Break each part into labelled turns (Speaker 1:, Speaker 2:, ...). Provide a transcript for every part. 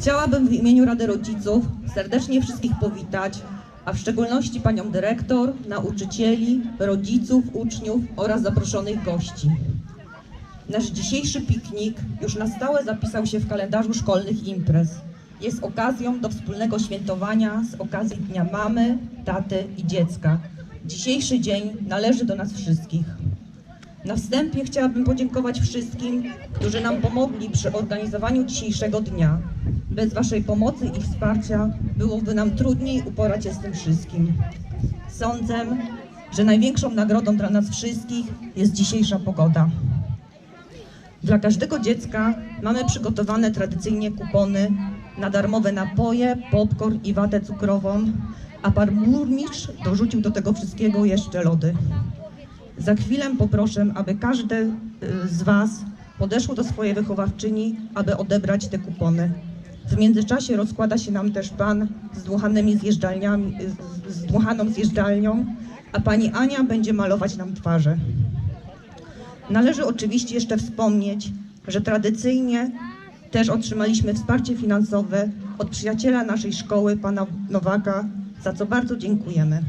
Speaker 1: Chciałabym w imieniu Rady Rodziców serdecznie wszystkich powitać, a w szczególności panią dyrektor, nauczycieli, rodziców, uczniów oraz zaproszonych gości. Nasz dzisiejszy piknik już na stałe zapisał się w kalendarzu szkolnych imprez. Jest okazją do wspólnego świętowania z okazji Dnia Mamy, Taty i Dziecka. Dzisiejszy dzień należy do nas wszystkich. Na wstępie chciałabym podziękować wszystkim, którzy nam pomogli przy organizowaniu dzisiejszego dnia. Bez Waszej pomocy i wsparcia byłoby nam trudniej uporać się z tym wszystkim. Sądzę, że największą nagrodą dla nas wszystkich jest dzisiejsza pogoda. Dla każdego dziecka mamy przygotowane tradycyjnie kupony na darmowe napoje, popcorn i watę cukrową, a pan burmistrz dorzucił do tego wszystkiego jeszcze lody. Za chwilę poproszę, aby każdy y, z Was podeszło do swojej wychowawczyni, aby odebrać te kupony. W międzyczasie rozkłada się nam też pan z dmuchanymi zjeżdżalniami, z- z dmuchaną zjeżdżalnią, a pani Ania będzie malować nam twarze. Należy oczywiście jeszcze wspomnieć, że tradycyjnie też otrzymaliśmy wsparcie finansowe od przyjaciela naszej szkoły, pana Nowaka, za co bardzo dziękujemy.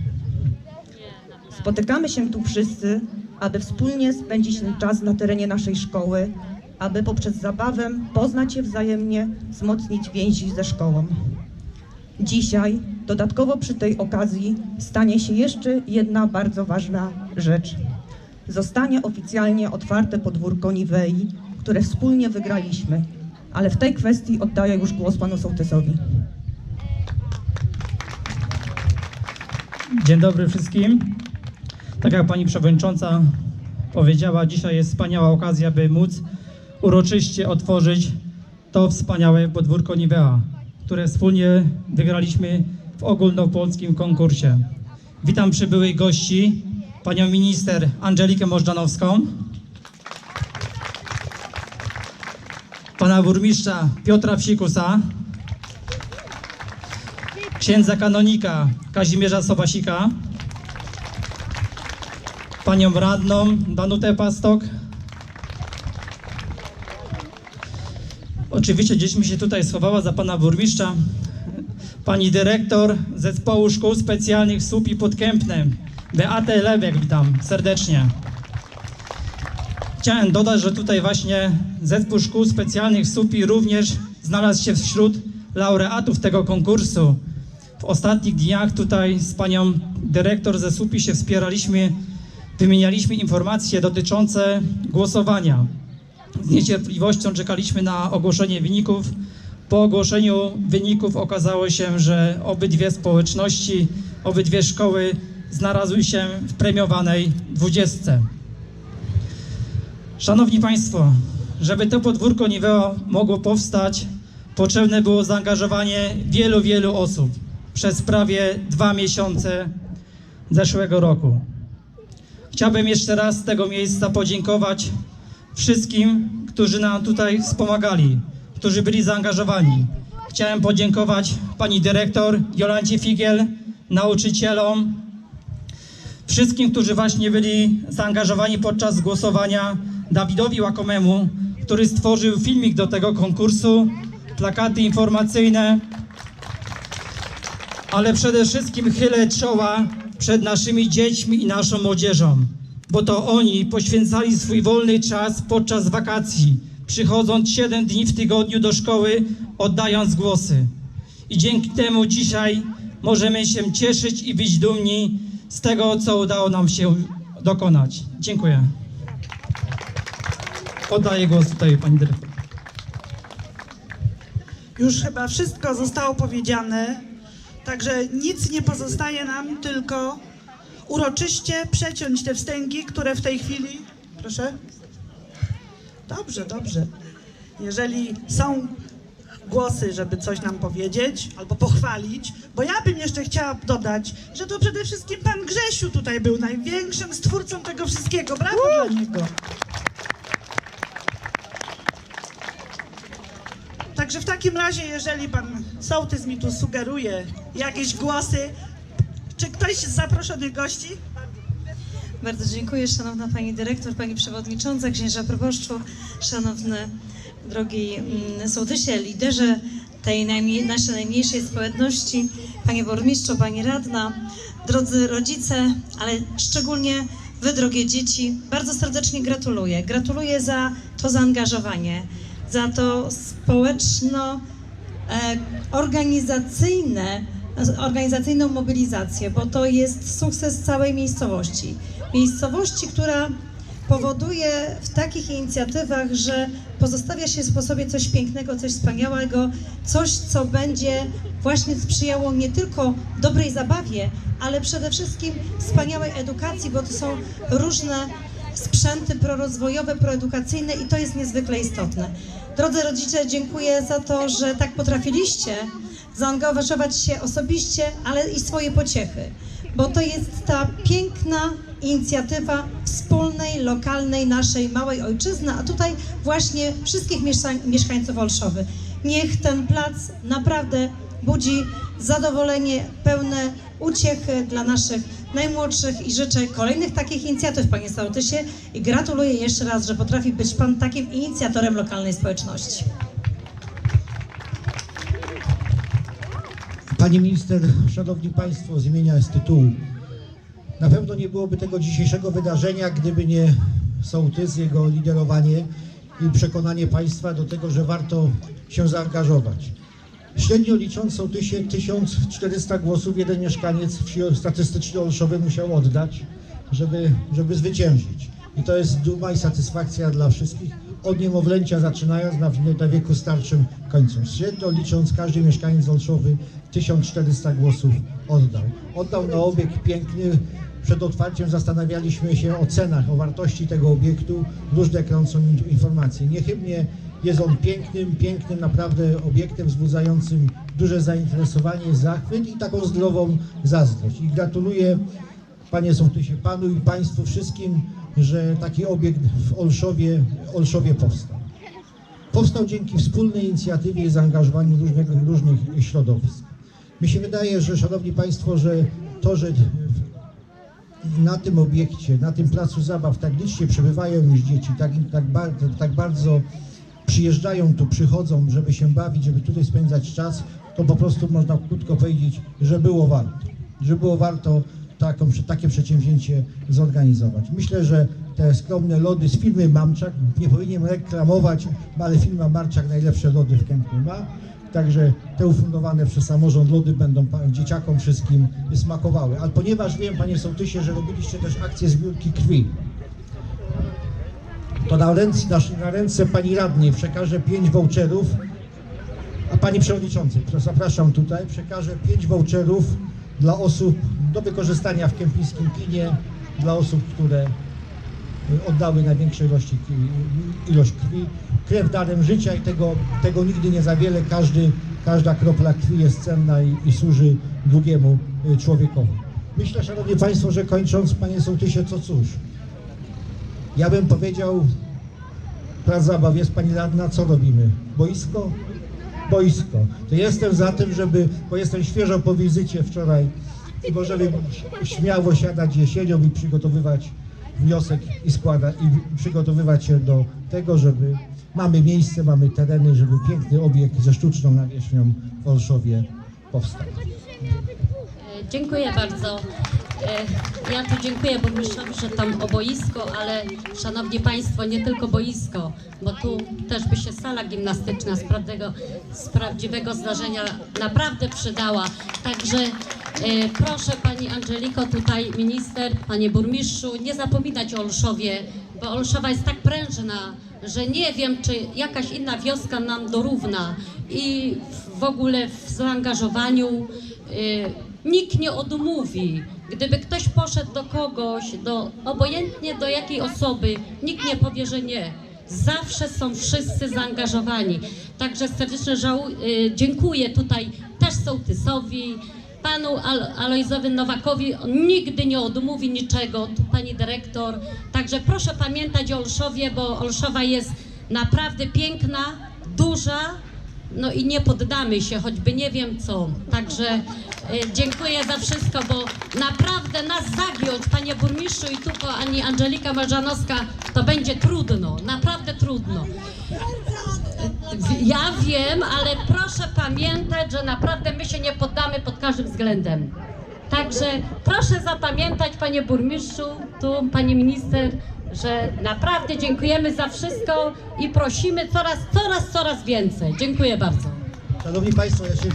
Speaker 1: Spotykamy się tu wszyscy, aby wspólnie spędzić ten czas na terenie naszej szkoły, aby poprzez zabawę poznać się wzajemnie, wzmocnić więzi ze szkołą. Dzisiaj, dodatkowo przy tej okazji, stanie się jeszcze jedna bardzo ważna rzecz. Zostanie oficjalnie otwarte podwórko Nivei, które wspólnie wygraliśmy, ale w tej kwestii oddaję już głos panu sołtysowi.
Speaker 2: Dzień dobry wszystkim. Tak jak pani przewodnicząca powiedziała, dzisiaj jest wspaniała okazja, by móc uroczyście otworzyć to wspaniałe podwórko Nivea, które wspólnie wygraliśmy w ogólnopolskim konkursie. Witam przybyłych gości, panią minister Angelikę Możdżanowską, pana burmistrza Piotra Psikusa, księdza kanonika Kazimierza Sobasika, panią radną Danutę Pastok. Oczywiście gdzieś mi się tutaj schowała za pana burmistrza, pani dyrektor Zespołu Szkół Specjalnych SUPI pod Kępnem, Beatę Lebiek, witam serdecznie. Chciałem dodać, że tutaj właśnie Zespół Szkół Specjalnych SUPI również znalazł się wśród laureatów tego konkursu. W ostatnich dniach tutaj z panią dyrektor ze SUPI się wspieraliśmy, wymienialiśmy informacje dotyczące głosowania. Z niecierpliwością czekaliśmy na ogłoszenie wyników. Po ogłoszeniu wyników okazało się, że obydwie społeczności, obydwie szkoły znalazły się w premiowanej dwudziestce. Szanowni Państwo, żeby to podwórko Niveo mogło powstać, potrzebne było zaangażowanie wielu, wielu osób przez prawie dwa miesiące zeszłego roku. Chciałbym jeszcze raz z tego miejsca podziękować wszystkim, którzy nam tutaj wspomagali, którzy byli zaangażowani. Chciałem podziękować pani dyrektor Jolancie Figiel, nauczycielom, wszystkim, którzy właśnie byli zaangażowani podczas głosowania, Dawidowi Łakomemu, który stworzył filmik do tego konkursu, plakaty informacyjne, ale przede wszystkim chylę czoła przed naszymi dziećmi i naszą młodzieżą, bo to oni poświęcali swój wolny czas podczas wakacji, przychodząc 7 dni w tygodniu do szkoły, oddając głosy. I dzięki temu dzisiaj możemy się cieszyć i być dumni z tego, co udało nam się dokonać. Dziękuję. Oddaję głos tutaj pani dyrektor.
Speaker 3: Już chyba wszystko zostało powiedziane, także nic nie pozostaje nam, tylko uroczyście przeciąć te wstęgi, które w tej chwili. Proszę? Dobrze, dobrze. Jeżeli są głosy, żeby coś nam powiedzieć albo pochwalić, bo ja bym jeszcze chciała dodać, że to przede wszystkim pan Grzesiu tutaj był największym stwórcą tego wszystkiego. Brawo dla niego. Także w takim razie, jeżeli pan sołtys mi tu sugeruje jakieś głosy, czy ktoś z zaproszonych gości?
Speaker 4: Bardzo dziękuję, szanowna pani dyrektor, pani przewodnicząca, księża proboszczu, szanowne drogi mm, sołtysie, liderze tej najmniej, naszej najmniejszej społeczności, panie burmistrzu, pani radna, drodzy rodzice, ale szczególnie wy, drogie dzieci, bardzo serdecznie gratuluję. Gratuluję za to zaangażowanie, za to społeczno e, organizacyjną mobilizację, bo to jest sukces całej miejscowości. Miejscowości, która powoduje w takich inicjatywach, że pozostawia się po sobie coś pięknego, coś wspaniałego, coś, co będzie właśnie sprzyjało nie tylko dobrej zabawie, ale przede wszystkim wspaniałej edukacji, bo to są różne sprzęty prorozwojowe, proedukacyjne i to jest niezwykle istotne. Drodzy rodzice, dziękuję za to, że tak potrafiliście zaangażować się osobiście, ale i swoje pociechy, bo to jest ta piękna inicjatywa wspólnej, lokalnej, naszej małej ojczyzny, a tutaj właśnie wszystkich mieszkań, mieszkańców Olszowy. Niech ten plac naprawdę budzi zadowolenie, pełne uciechy dla naszych najmłodszych i życzę kolejnych takich inicjatyw, panie sołtysie i gratuluję jeszcze raz, że potrafi być pan takim inicjatorem lokalnej społeczności.
Speaker 5: Pani minister, szanowni państwo, z imienia z tytułu. Na pewno nie byłoby tego dzisiejszego wydarzenia, gdyby nie sołtys, jego liderowanie i przekonanie państwa do tego, że warto się zaangażować. Średnio licząc sołtysie 1400 głosów jeden mieszkaniec wsi statystycznie Olszowy musiał oddać, żeby, żeby zwyciężyć. I to jest duma i satysfakcja dla wszystkich, od niemowlęcia zaczynając na, na wieku starczym kończąc. Średnio licząc każdy mieszkaniec Olszowy 1400 głosów oddał. Oddał na obiekt piękny. Przed otwarciem zastanawialiśmy się o cenach, o wartości tego obiektu, różne krącą in- informacje. Niechybnie jest on pięknym, pięknym naprawdę obiektem wzbudzającym duże zainteresowanie, zachwyt i taką zdrową zazdrość. I gratuluję Panie Sołtysie, Panu i Państwu wszystkim, że taki obiekt w Olszowie, Olszowie powstał. Powstał dzięki wspólnej inicjatywie i zaangażowaniu różnego, różnych środowisk. Mi się wydaje, że Szanowni Państwo, że to, że na tym obiekcie, na tym placu zabaw tak licznie przebywają już dzieci, tak, tak, bardzo, tak bardzo przyjeżdżają tu, przychodzą, żeby się bawić, żeby tutaj spędzać czas, to po prostu można krótko powiedzieć, że było warto. Że było warto taką, takie przedsięwzięcie zorganizować. Myślę, że te skromne lody z firmy Mamczak, nie powinienem reklamować, ale firma Mamczak najlepsze lody w Kępie ma. Także te ufundowane przez samorząd lody będą dzieciakom wszystkim smakowały. Ale ponieważ wiem, panie sołtysie, że robiliście też akcję zbiórki krwi, to na ręce, na, ręce pani radnej przekażę pięć voucherów, a pani przewodniczący, to zapraszam tutaj, przekażę pięć voucherów dla osób do wykorzystania w kępińskim kinie, dla osób, które oddały największej ilości, ilość krwi. Krew darem życia i tego, tego nigdy nie za wiele. Każdy, każda kropla krwi jest cenna i, i służy drugiemu y, człowiekowi. Myślę, Szanowni Państwo, że kończąc, Panie Sołtysie, co cóż, ja bym powiedział, plac zabaw jest Pani Radna, co robimy? Boisko? Boisko. To jestem za tym, żeby, bo jestem świeżo po wizycie wczoraj i możemy śmiało siadać jesienią i przygotowywać wniosek i składać i przygotowywać się do tego, żeby mamy miejsce, mamy tereny, żeby piękny obiekt ze sztuczną nawierzchnią w Olszowie powstał.
Speaker 6: Dziękuję bardzo. E, Ja tu dziękuję burmistrzowi, że tam o boisko, ale szanowni państwo, nie tylko boisko, bo tu też by się sala gimnastyczna z prawdziwego, z prawdziwego zdarzenia naprawdę przydała. Także proszę pani Angeliko, tutaj minister, panie burmistrzu, nie zapominać o Olszowie, bo Olszowa jest tak prężna, że nie wiem, czy jakaś inna wioska nam dorówna i w ogóle w zaangażowaniu. y, Nikt nie odmówi. Gdyby ktoś poszedł do kogoś, do, obojętnie do jakiej osoby, nikt nie powie, że nie. Zawsze są wszyscy zaangażowani. Także serdecznie y, dziękuję tutaj też sołtysowi, panu Al Alojzowi Nowakowi. On nigdy nie odmówi niczego, tu pani dyrektor. Także proszę pamiętać o Olszowie, bo Olszowa jest naprawdę piękna, duża, no i nie poddamy się, choćby nie wiem co. Także e, dziękuję za wszystko, bo naprawdę nas zagiąć, panie burmistrzu i tu pani Angelika Marzanowska, to będzie trudno, naprawdę trudno. Ja wiem, ale proszę pamiętać, że naprawdę my się nie poddamy pod każdym względem. Także proszę zapamiętać, panie burmistrzu, tu pani minister, że naprawdę dziękujemy za wszystko i prosimy coraz, coraz, coraz więcej. Dziękuję bardzo.
Speaker 5: Szanowni Państwo, ja się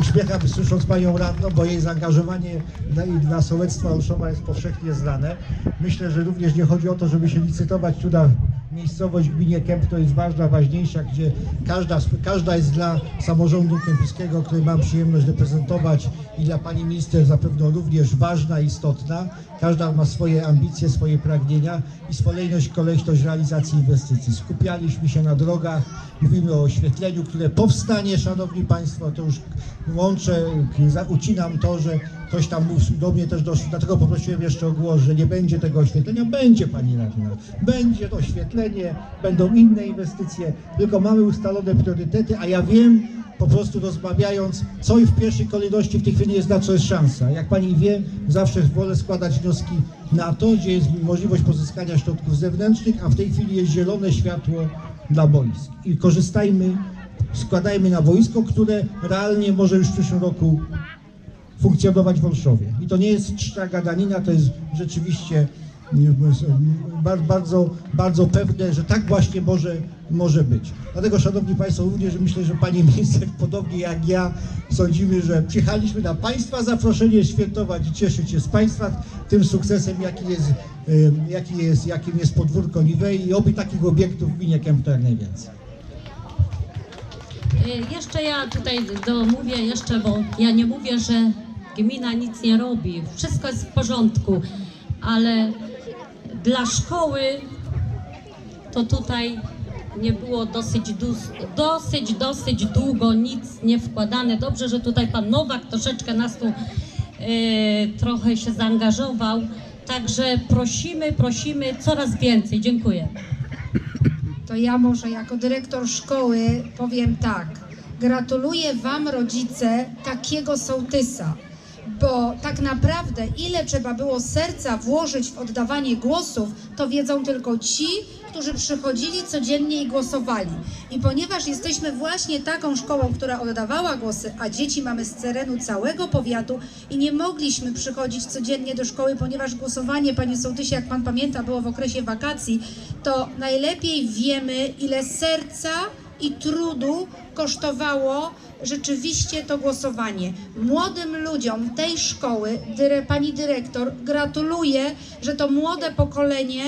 Speaker 5: uśmiecham słysząc Panią Radną, bo jej zaangażowanie i dla sołectwa Olszowa jest powszechnie znane. Myślę, że również nie chodzi o to, żeby się licytować tu na miejscowość w gminie Kęp, to jest ważna, ważniejsza, gdzie każda, każda jest dla samorządu kępickiego, który mam przyjemność reprezentować i dla Pani Minister zapewne również ważna, istotna. Każda ma swoje ambicje, swoje pragnienia i swokolejność, kolejność realizacji inwestycji. Skupialiśmy się na drogach, mówimy o oświetleniu, które powstanie, Szanowni Państwo, to już łączę, ucinam to, że ktoś tam mówił do mnie też doszło, dlatego poprosiłem jeszcze o głos, że nie będzie tego oświetlenia. Będzie Pani Radna, będzie to oświetlenie, będą inne inwestycje, tylko mamy ustalone priorytety, a ja wiem, po prostu rozmawiając, co i w pierwszej kolejności w tej chwili jest na co jest szansa. Jak Pani wie, zawsze wolę składać wnioski na to, gdzie jest możliwość pozyskania środków zewnętrznych, a w tej chwili jest zielone światło dla boisk. I korzystajmy, składajmy na boisko, które realnie może już w przyszłym roku funkcjonować w Olszowie. I to nie jest czcza gadanina, to jest rzeczywiście mm, bar- bardzo, bardzo pewne, że tak właśnie może, może być. Dlatego, Szanowni Państwo, również myślę, że Pani Minister, podobnie jak ja, sądzimy, że przyjechaliśmy na Państwa zaproszenie świętować i cieszyć się z Państwa tym sukcesem, jaki jest, jaki jest, jakim jest podwórko Niwei i oby takich obiektów w gminie Kępno jak najwięcej.
Speaker 6: Y, Jeszcze ja tutaj domówię jeszcze, bo ja nie mówię, że gmina nic nie robi. Wszystko jest w porządku, ale dla szkoły to tutaj nie było dosyć, dosyć, dosyć długo nic nie wkładane. Dobrze, że tutaj pan Nowak troszeczkę nas tu y, trochę się zaangażował. Także prosimy, prosimy coraz więcej. Dziękuję.
Speaker 7: to ja może jako dyrektor szkoły powiem tak. Gratuluję Wam, rodzice, takiego sołtysa, bo tak naprawdę ile trzeba było serca włożyć w oddawanie głosów, to wiedzą tylko ci, którzy przychodzili codziennie i głosowali. I ponieważ jesteśmy właśnie taką szkołą, która oddawała głosy, a dzieci mamy z terenu całego powiatu i nie mogliśmy przychodzić codziennie do szkoły, ponieważ głosowanie, panie sołtysie, jak pan pamięta, było w okresie wakacji, to najlepiej wiemy, ile serca i trudu kosztowało rzeczywiście to głosowanie. Młodym ludziom tej szkoły, dyre, pani dyrektor, gratuluję, że to młode pokolenie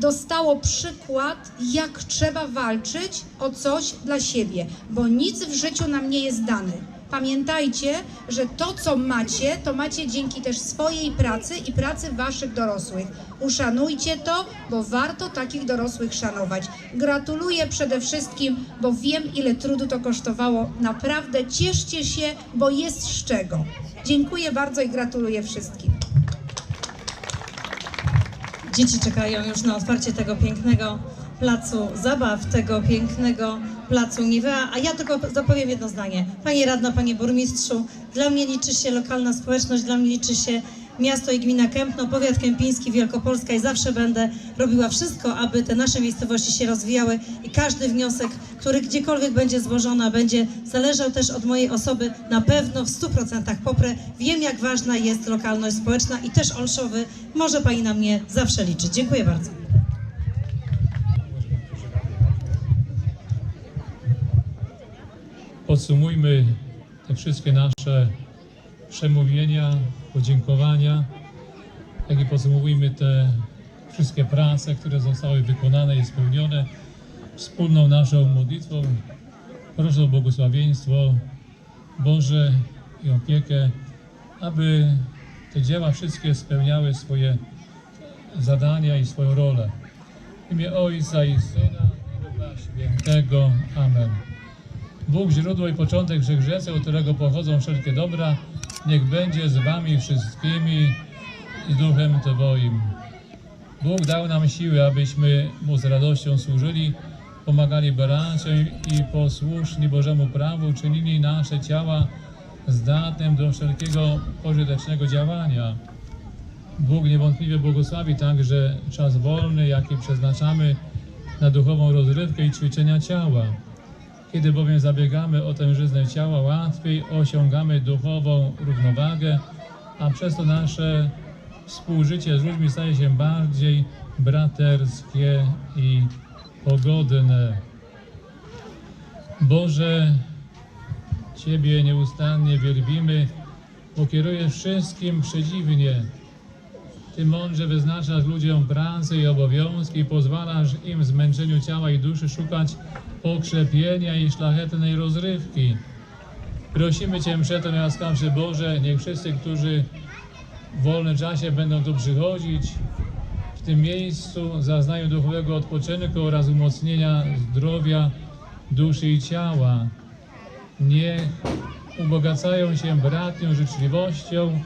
Speaker 7: dostało przykład, jak trzeba walczyć o coś dla siebie, bo nic w życiu nam nie jest dane. Pamiętajcie, że to, co macie, to macie dzięki też swojej pracy i pracy waszych dorosłych. Uszanujcie to, bo warto takich dorosłych szanować. Gratuluję przede wszystkim, bo wiem, ile trudu to kosztowało. Naprawdę cieszcie się, bo jest z czego. Dziękuję bardzo i gratuluję wszystkim.
Speaker 4: Dzieci czekają już na otwarcie tego pięknego placu zabaw, tego pięknego placu Niwea, a ja tylko zapowiem jedno zdanie. Panie radna, panie burmistrzu, dla mnie liczy się lokalna społeczność, dla mnie liczy się miasto i gmina Kępno, powiat kępiński, Wielkopolska i zawsze będę robiła wszystko, aby te nasze miejscowości się rozwijały i każdy wniosek, który gdziekolwiek będzie złożony, będzie zależał też od mojej osoby, na pewno w 100% poprę. Wiem, jak ważna jest lokalność społeczna i też Olszowy. Może Pani na mnie zawsze liczyć. Dziękuję bardzo.
Speaker 8: Podsumujmy te wszystkie nasze przemówienia, podziękowania, jak i podsumujmy te wszystkie prace, które zostały wykonane i spełnione wspólną naszą modlitwą. Proszę o błogosławieństwo Boże i opiekę, aby te dzieła wszystkie spełniały swoje zadania i swoją rolę. W imię Ojca i Syna i Ducha Świętego. Amen. Bóg, źródło i początek wszechrzeczy, od którego pochodzą wszelkie dobra, niech będzie z wami wszystkimi i duchem Twoim. Bóg dał nam siły, abyśmy Mu z radością służyli, pomagali braciom i posłuszni Bożemu prawu, czynili nasze ciała zdatnym do wszelkiego pożytecznego działania. Bóg niewątpliwie błogosławi także czas wolny, jaki przeznaczamy na duchową rozrywkę i ćwiczenia ciała. Kiedy bowiem zabiegamy o tężyznę ciała, łatwiej osiągamy duchową równowagę, a przez to nasze współżycie z ludźmi staje się bardziej braterskie i pogodne. Boże, Ciebie nieustannie wielbimy, bo kierujesz wszystkim przedziwnie. Ty mądrze wyznaczasz ludziom pracę i obowiązki, pozwalasz im w zmęczeniu ciała i duszy szukać pokrzepienia i szlachetnej rozrywki. Prosimy Cię przeto, najłaskawszy Boże, niech wszyscy, którzy w wolnym czasie będą tu przychodzić, w tym miejscu zaznają duchowego odpoczynku oraz umocnienia zdrowia duszy i ciała. Niech ubogacają się bratnią życzliwością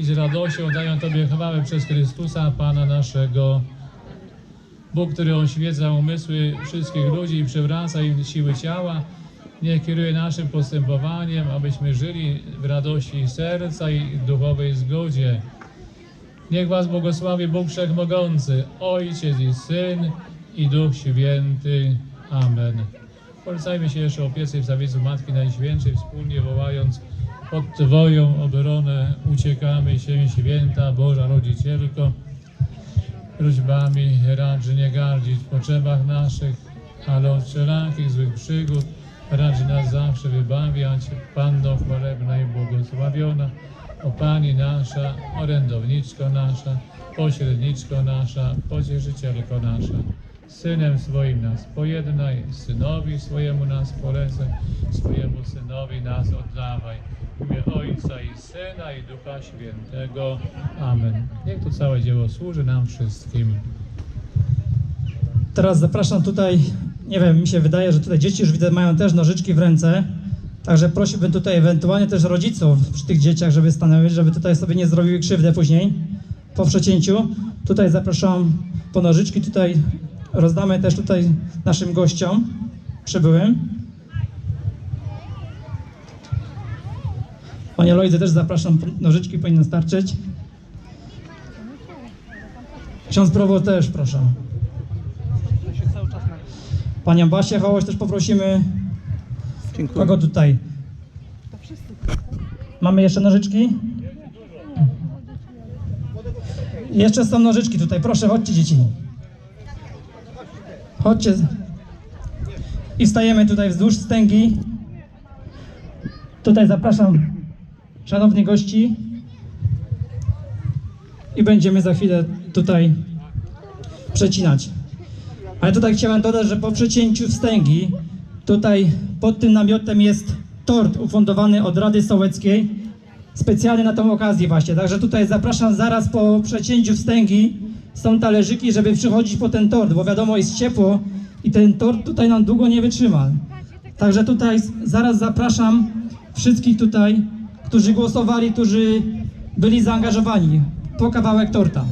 Speaker 8: i z radością dają Tobie chwałę przez Chrystusa, Pana naszego. Bóg, który oświeca umysły wszystkich ludzi i przywraca im siły ciała, niech kieruje naszym postępowaniem, abyśmy żyli w radości serca i duchowej zgodzie. Niech Was błogosławi Bóg Wszechmogący, Ojciec i Syn i Duch Święty. Amen. Polecajmy się jeszcze opiece w zawiedzu Matki Najświętszej, wspólnie wołając pod Twoją obronę uciekamy się, święta Boża Rodzicielko. Prośbami racz nie gardzić w potrzebach naszych, ale od wszelakich złych przygód racz nas zawsze wybawiać. Panno chwalebna i błogosławiona, o Pani nasza, orędowniczko nasza, pośredniczko nasza, pocieszycielko nasza. Synem swoim nas pojednaj, synowi swojemu nas polecaj, swojemu synowi nas oddawaj. Imię Ojca i Syna i Ducha Świętego. Amen. Niech to całe dzieło służy nam wszystkim.
Speaker 2: Teraz zapraszam tutaj, nie wiem, mi się wydaje, że tutaj dzieci już widzę mają też nożyczki w ręce. Także prosiłbym tutaj ewentualnie też rodziców przy tych dzieciach, żeby stanęły, żeby tutaj sobie nie zrobiły krzywdę później po przecięciu. Tutaj zapraszam po nożyczki, tutaj rozdamy też tutaj naszym gościom przybyłym. Panie Lojzy też zapraszam, nożyczki powinny starczyć. Ksiądz Prowo też proszę. Panią Basię Hołoś też poprosimy. Dziękuję. Kogo tutaj? Mamy jeszcze nożyczki? Jeszcze są nożyczki tutaj. Proszę, chodźcie dzieci. Chodźcie. I wstajemy tutaj wzdłuż stęgi. Tutaj zapraszam szanownych gości. I będziemy za chwilę tutaj przecinać. Ale tutaj chciałem dodać, że po przecięciu wstęgi tutaj pod tym namiotem jest tort ufundowany od Rady Sołeckiej specjalnie na tą okazję właśnie. Także tutaj zapraszam zaraz po przecięciu wstęgi są talerzyki, żeby przychodzić po ten tort, bo wiadomo jest ciepło i ten tort tutaj nam długo nie wytrzyma. Także tutaj zaraz zapraszam wszystkich tutaj, którzy głosowali, którzy byli zaangażowani po kawałek torta.